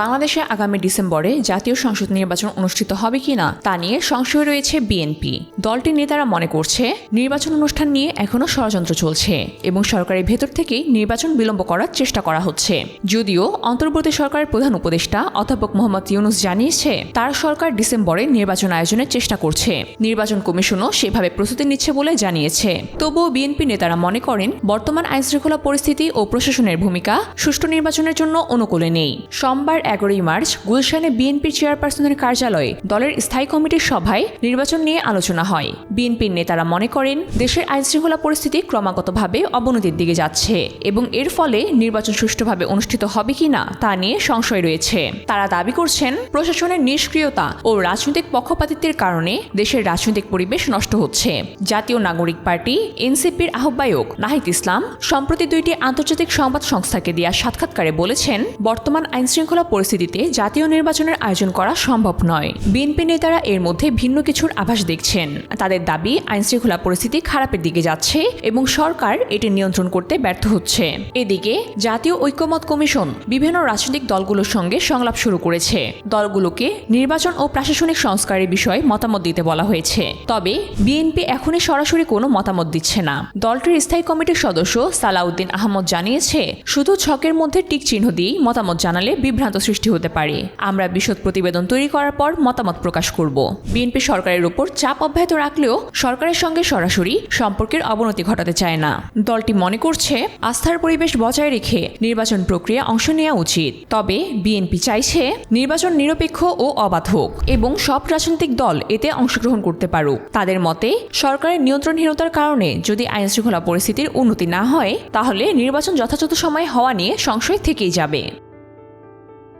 বাংলাদেশে আগামী ডিসেম্বরে জাতীয় সংসদ নির্বাচন অনুষ্ঠিত হবে কিনা তা নিয়ে সংশয় রয়েছে বিএনপি। দলটির নেতারা মনে করছে, নির্বাচন অনুষ্ঠান নিয়ে এখনও ষড়যন্ত্র চলছে এবং সরকারের ভেতর থেকেই নির্বাচন বিলম্ব করার চেষ্টা করা হচ্ছে। যদিও অন্তর্বর্তী সরকারের প্রধান উপদেষ্টা অধ্যাপক মোহাম্মদ ইউনুস জানিয়েছে, তার সরকার ডিসেম্বরে নির্বাচন আয়োজনের চেষ্টা করছে। নির্বাচন কমিশনও সেভাবে প্রস্তুতি নিচ্ছে বলে জানিয়েছে। তবুও বিএনপি নেতারা মনে করেন, বর্তমান আইনশৃঙ্খলা পরিস্থিতি ও প্রশাসনের ভূমিকা সুষ্ঠু নির্বাচনের জন্য অনুকূলে নেই। সোমবার এগারোই মার্চ গুলশানে বিএনপির চেয়ারপারসনের কার্যালয়ে দলের স্থায়ী কমিটির সভায় নির্বাচন নিয়ে আলোচনা হয়। বিএনপির নেতারা মনে করেন, দেশের আইনশৃঙ্খলা পরিস্থিতি ক্রমাগতভাবে অবনতির দিকে যাচ্ছে এবং এর ফলে নির্বাচন সুষ্ঠুভাবে অনুষ্ঠিত হবে কিনা তা নিয়ে সংশয় রয়েছে। তারা দাবি করছেন, প্রশাসনের নিষ্ক্রিয়তা ও রাজনৈতিক পক্ষপাতিত্বের কারণে দেশের রাজনৈতিক পরিবেশ নষ্ট হচ্ছে। জাতীয় নাগরিক পার্টি, এনসিপির আহ্বায়ক নাহিদ ইসলাম সম্প্রতি দুইটি আন্তর্জাতিক সংবাদ সংস্থাকে দেওয়া সাক্ষাৎকারে বলেছেন, বর্তমান আইনশৃঙ্খলা পরিস্থিতিতে জাতীয় নির্বাচনের আয়োজন করা সম্ভব নয়। বিএনপি নেতারা এর মধ্যে ভিন্ন কিছুর আভাস দেখছেন। তাদের দাবি, আইনশৃঙ্খলা পরিস্থিতি খারাপের দিকে যাচ্ছে এবং সরকার এটি নিয়ন্ত্রণ করতে ব্যর্থ হচ্ছে। এদিকে, জাতীয় ঐক্যমত কমিশন বিভিন্ন রাজনৈতিক দলগুলোর সঙ্গে সংলাপ শুরু করেছে। দলগুলোকে নির্বাচন ও প্রশাসনিক সংস্কারের বিষয়ে মতামত দিতে বলা হয়েছে। তবে, বিএনপি এখনই সরাসরি কোনো মতামত দিচ্ছে না। দলটির স্থায়ী কমিটির সদস্য সালাউদ্দিন আহমদ জানিয়েছে, শুধু ছকের মধ্যে টিক চিহ্ন দিয়েই মতামত জানালে বিভ্রান্ত সৃষ্টি হতে পারে। আমরা বিশদ প্রতিবেদন তৈরি করার পর মতামত প্রকাশ করব। বিএনপি সরকারের উপর চাপ অব্যাহত রাখলেও সরকারের সঙ্গে সরাসরি সম্পর্কের অবনতি ঘটাতে চায় না। দলটি মনে করছে, আস্থার পরিবেশ বজায় রেখে নির্বাচন প্রক্রিয়া অংশ নেওয়া উচিত। তবে বিএনপি চাইছে নির্বাচন নিরপেক্ষ ও অবাধ হোক এবং সব রাজনৈতিক দল এতে অংশগ্রহণ করতে পারুক। তাদের মতে, সরকারের নিয়ন্ত্রণহীনতার কারণে যদি আইনশৃঙ্খলা পরিস্থিতির উন্নতি না হয়, তাহলে নির্বাচন যথাযথ সময়ে হওয়া নিয়ে সংশয় থেকেই যাবে।